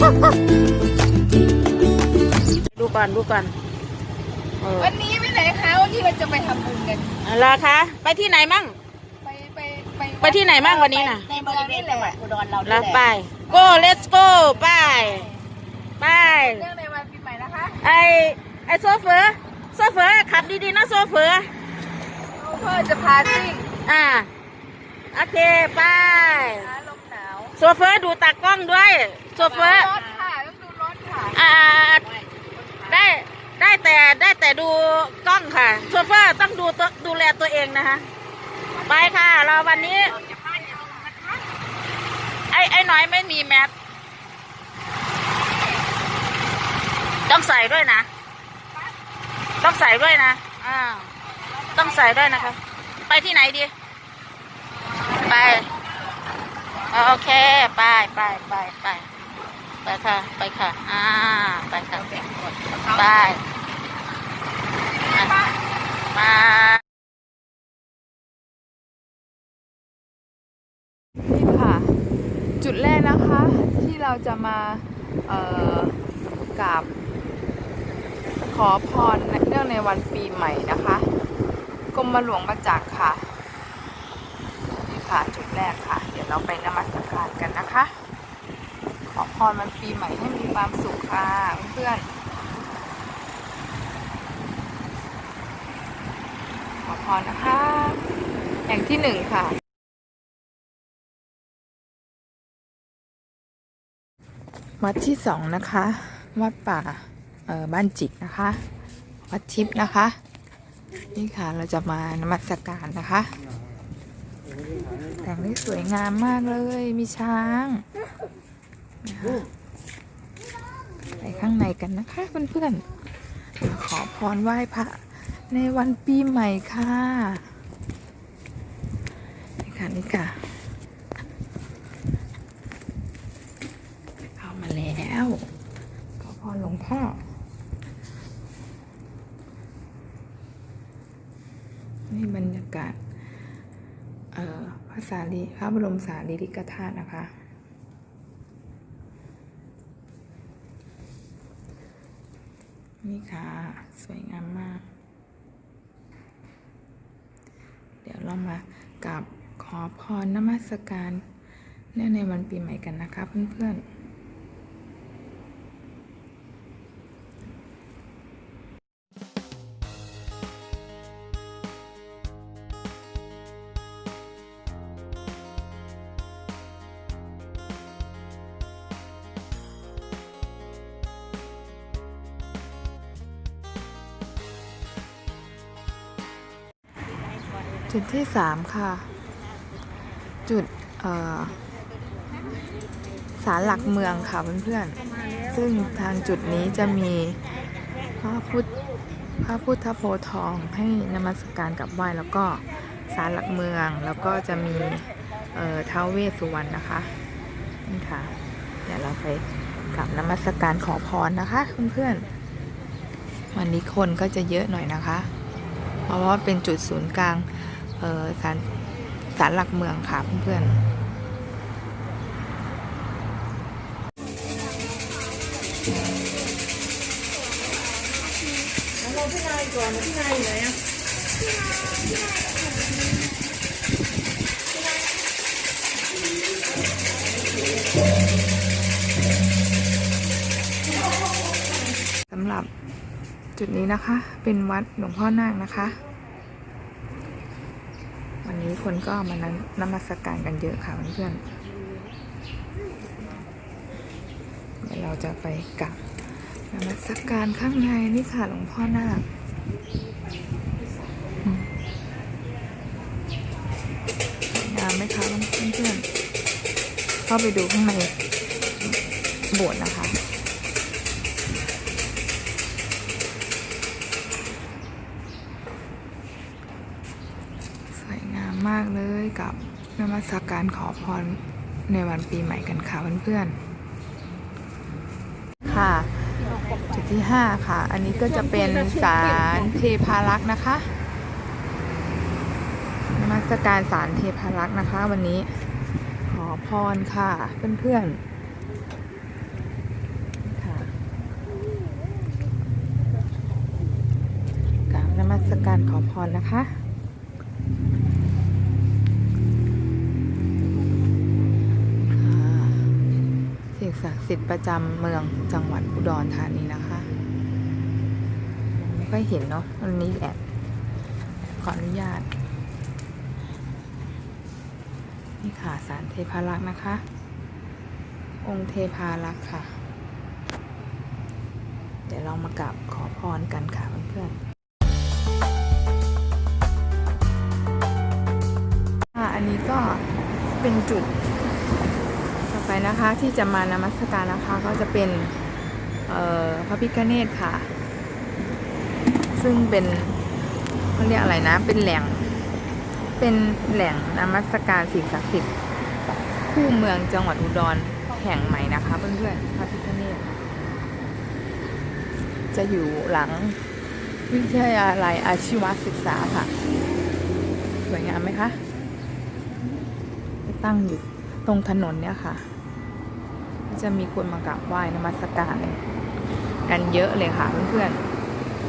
ดูก่อนดูก่อนเออวันนี้ไปไหนคะวันนี้เราจะไปทำบุญกันอะไรอคะ ไปที่ไหนมั่ง ไปไปไปไปที่ไหนมั่งวันนี้น่ะในบริเวณจังหวัดอุดรเราแล้วไป go let's go ไปไปเรื่องในวันปีใหม่นะคะ ไอไอโซเฟอร์โซเฟอร์ขับดีๆนะโซเฟอร์พ่อจะพาซิ่งอ่าโอเคไปนะลมหนาวโซเฟอร์ดูตากล้องด้วย โซเฟอร์รถค่ะต้องดูรถค่ะอ่าได้ได้แต่ได้แต่ดูกล้องค่ะโซเฟอร์ต้องดูตัวดูแลตัวเองนะคะไปค่ะ เราวันนี้ ไอ้ไอ้น้อยไม่มีแมสต้องใส่ด้วยนะ ต้องใส่ด้วยนะอ่าต้องใส่ด้วยนะคะ ไปที่ไหนดี ไป โอเค ไปไปไปไป ไปค่ะ ไปค่ะ อ่า ไปค่ะ ไปอะมานี่ค่ะ จุดแรกนะคะ ที่เราจะมา เอ่อกราบขอพรเนื่องในวันปีใหม่นะคะกรมหลวงประจักษ์ค่ะนี่ค่ะ จุดแรกค่ะ เดี๋ยวเราไปนมัสการกันนะคะ ขอพรวันปีใหม่ให้มีความสุขค่ะเพื่อนขอพรนะคะแห่งที่หนึ่งค่ะ วัดที่สองนะคะ วัดป่าเออบ้านจิกนะคะ วัดทิพย์นะคะ นี่ค่ะเราจะมานมัสการนะคะแต่งได้สวยงามมากเลย มีช้าง ไปข้างในกันนะคะเพื่อนๆมาขอพรไหว้พระในวันปีใหม่ค่ะนี่ค่ะนี่ค่ะเข้ามาแล้วขอพรหลวงพ่อนี่บรรยากาศ เอ่อพระสารีพระบรมสารีริกธาตุนะคะ นี่ค่ะ สวยงามมาก เดี๋ยวเรามากับขอพรนมัสการเนื่องในวันปีใหม่กันนะคะเพื่อนๆ จุดที่สามค่ะ จุดศาลหลักเมืองค่ะเพื่อนๆ ซึ่งทางจุดนี้จะมีพระพุทธพระพุทธโพธิ์ทองให้นมัสการกับไหว้แล้วก็ศาลหลักเมืองแล้วก็จะมีเท้าวเวสสุวรรณนะคะนี่ค่ะ เดี๋ยวเราไปกราบนมัสการขอพรนะคะเพื่อนๆวันนี้คนก็จะเยอะหน่อยนะคะ เพราะว่าเป็นจุดศูนย์กลาง เออศาลศาลหลักเมืองค่ะเพื่อนๆสำหรับจุดนี้นะคะ เป็นวัดหลวงพ่อนาคนะคะวั นี้คนก็มานั้นนมัสการกันเยอะค่ะเพื่อนๆเดี๋ยวเราจะไปกลับนมัสการข้างในนี่ค่ะหลวงพ่อนาคอืมสวยงามไหมคะเพื่อนๆเข้าไปดูข้างในโบสถ์นะคะ กับนมัสการขอพรในวันปีใหม่กันค่ะเพื่อนๆ ค่ะ จุดที่ 5 ค่ะ อันนี้ก็จะเป็นสารเทพารักษ์นะคะนมัสการสารเทพารักษ์นะคะ วันนี้ขอพรค่ะเพื่อนๆการนมัสการขอพรนะคะ สิทธิ์ประจำเมืองจังหวัดอุดรธานีนะคะไม่ค่อยเห็นเนาะวันนี้แอบขออนุญาต นี่ค่ะสารเทพารักษ์นะคะ องค์เทพารักษ์ค่ะ เดี๋ยวเรามากราบขอพรกันค่ะเพื่อนๆอันนี้ก็เป็นจุด ไปนะคะที่จะมานมัสการนะคะก็จะเป็นพระพิฆเนศค่ะ ซึ่งเป็นเขาเรียกอะไรนะ เป็นแหล่ง เป็นแหล่งนมัสการสิ่งศักดิ์สิทธิ์คู่เมืองจังหวัดอุดรแห่งใหม่นะคะเพื่อนๆพระพิฆเนศจะอยู่หลังวิทยาลัยอาชีวศึกษาค่ะ สวยงามไหมคะจะตั้งอยู่ตรงถนนเนี่ยค่ะ จะมีคนมากราบไหว้นมัสการ กันเยอะเลยค่ะเพื่อน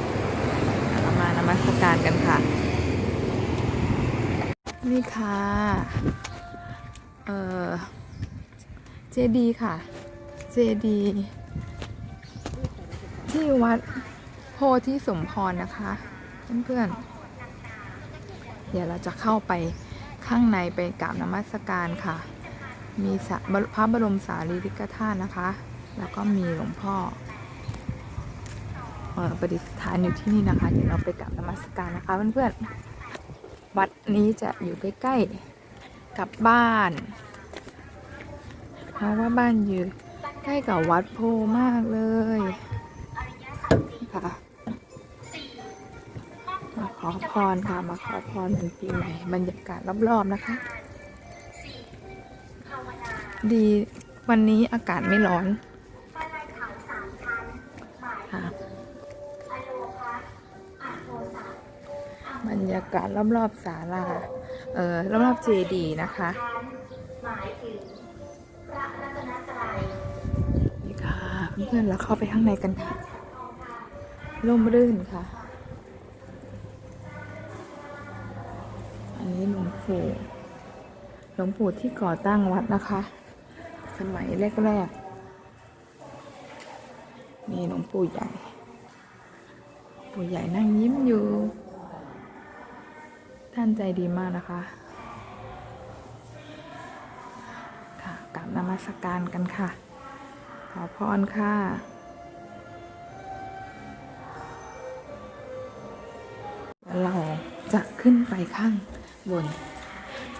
ๆเรามานมัสการกันค่ะ นี่ค่ะเอ่อเจดีค่ะ เจดีที่วัดโพธิสมพรนะคะ เพื่อนๆเดี๋ยวเราจะเข้าไปข้างในไปกราบนมัสการค่ะ มีพระบรมสารีริกธาตุนะคะ แล้วก็มีหลวงพ่อเอ่อประดิษฐานอยู่ที่นี่นะคะ เดี๋ยวเราไปกราบนมัสการนะคะเพื่อนๆ วัดนี้จะอยู่ใกล้ๆ กับบ้าน เพราะว่าบ้านอยู่ใกล้กับวัดโพมากเลยค่ะมาขอพรค่ะ มาขอพรเป็นปีใหม่บรรยากาศรอบๆนะคะ ดีวันนี้อากาศไม่ร้อนค่ะบรรยากาศรอบๆศาลาเอ่อรอบๆเจดีนะคะนี่ค่ะเพื่อนๆเราเข้าไปข้างในกันค่ะร่มรื่นค่ะ อันนี้หลวงปู่หลวงปู่ที่ก่อตั้งวัดนะคะ สมัยแรกๆมีหลวงปู่ใหญ่ ปู่ใหญ่นั่งยิ้มอยู่ ท่านใจดีมากนะคะ ค่ะกลับนมัสการกันค่ะ ขอพรค่ะเราจะขึ้นไปข้างบน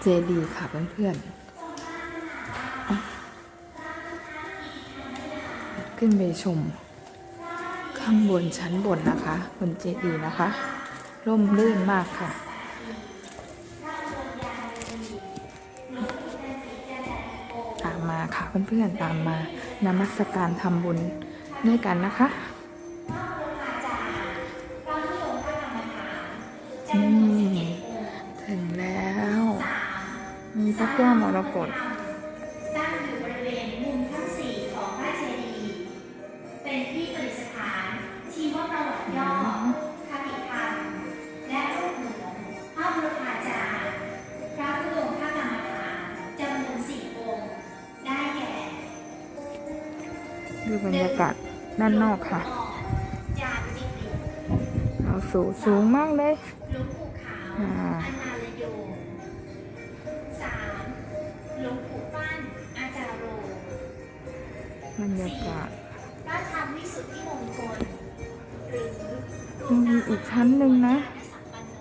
เจดีย์ค่ะเพื่อนๆ ขึ้นไปชม ข้างบนชั้นบนนะคะบนเจดีย์นะคะ ร่มรื่นมากค่ะตามมาค่ะเพื่อนๆตามมานมัสการทำบุญด้วยกันนะคะนี่ถึงแล้ว มีพระแก้วมรกต ดูบรรยากาศด้านนอกค่ะจารย์จิตติเอาสูงสูงมากเลยหลวงปู่ขาวอ่าอนาลโยสามหลวงปู่ปั้นอาจารโรบรรยากาศพระธรรมวิสุทธิมงคลหรือหลวยังงมีตาอีกชั้นหนึ่งนะสัมปันโน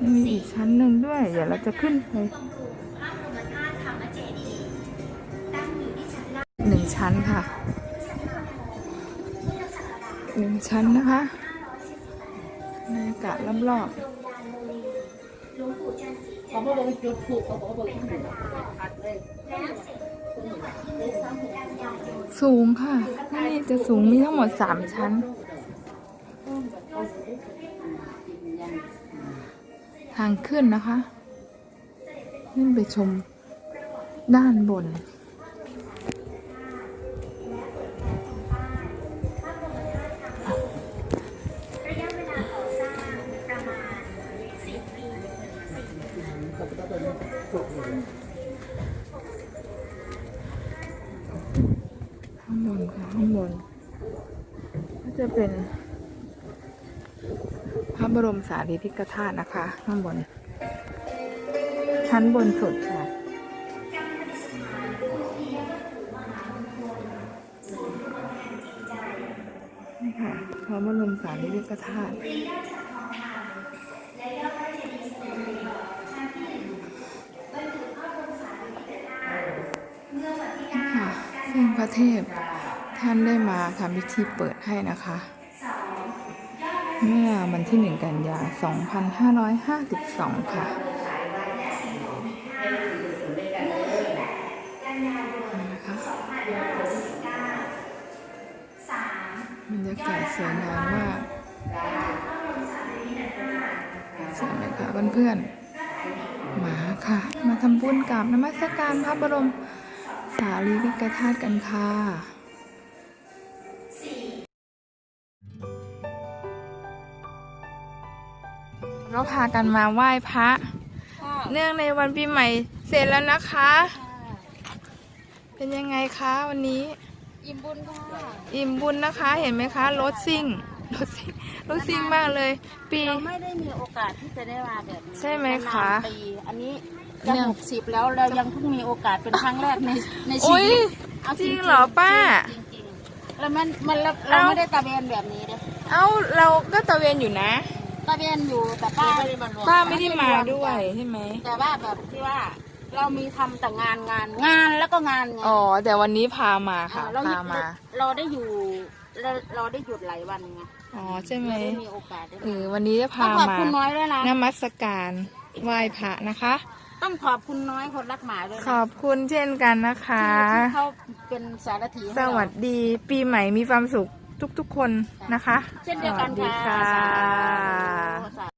ยังมีอีกชั้นหนึ่งด้วย เดี๋ยวเราจะขึ้นไป ชั้นค่ะหนึ่งชั้นนะคะบรรยากาศรอบโรงยานโมลีหลวงปู่จันทร์ศรีจันทร์เขาบอกว่าจุดถูกเขาบอกว่าจุดถูกอัดเลยแล้วเสร็จเมื่อวันที่หนึ่งกันยายนๆสูงค่ะ นี่จะสูงมีทั้งหมดสามชั้น ทางขึ้นนะคะ ขึ้นไปชมด้านบน ข้างบนค่ะข้างบน ก็จะเป็น พระบรมสารีริกธาตุนะคะ ข้างบน ชั้นบนสุดค่ะนี่ค่ะพระบรมสารีริกธาตุ ระเทพ ท่านได้มาทำพิธีเปิดให้นะคะ เมื่อวันที่ 1 กันยา 2552 ค่ะนะคะบรรยากาศสวยงามมากสวยไหมคะเพื่อนๆมาค่ะ มาทำบุญกับนมัสการพระบรม สารีริกธาตุกันค่ะก็พากันมาไหว้พระ เนื่องในวันปีใหม่เสร็จแล้วนะคะ เป็นยังไงคะวันนี้ อิ่มบุญค่ะ อิ่มบุญนะคะเห็นไหมคะรถซิ่งรถซิ่งรถซิ่งมากเลย ปี เราไม่ได้มีโอกาสที่จะได้มาแบบนี้ใช่ไหมคะนานๆปี อันนี้ จะเนี่ยหกสิบแล้วเรายังเพิ่งมีโอกาสเป็นครั้งแรกในในชีอุ้ยวิตาจริงเหรอป้าจริงๆแล้วมันมันเราเราเอ้าไม่ได้ตะเวนแบบนี้เลยเอ้าเราก็ตะเวนอยู่นะ ตะเวนอยู่แต่ป้าไม่ได้มารวมป้าไม่ได้มาด้วยใช่ไหมแต่ว่าแบบที่ว่าเรามีทำแต่งานงานงานแล้วก็งานไงอ๋อแต่วันนี้พามาค่ะอ่าเราพามาเราได้อยู่เราเราได้หยุดหลายวันไงอ๋อใช่ไหมเราได้มีโอกาสได้เอมาอวันนี้จะต้อพางขอบมาคุณน้อยด้วยนะนมัสการไหว้พระนะคะ ต้องขอบคุณน้อยคนรักหมาด้วยนะขอบคุณเช่นกันนะคะที่ที่เขาเป็นสารถีให้สเรา วัสดีปีใหม่มีความสุขทุกๆคนนะคะ เช่นเดียวกันสวัสดีค่ะ ค่ะสาธุ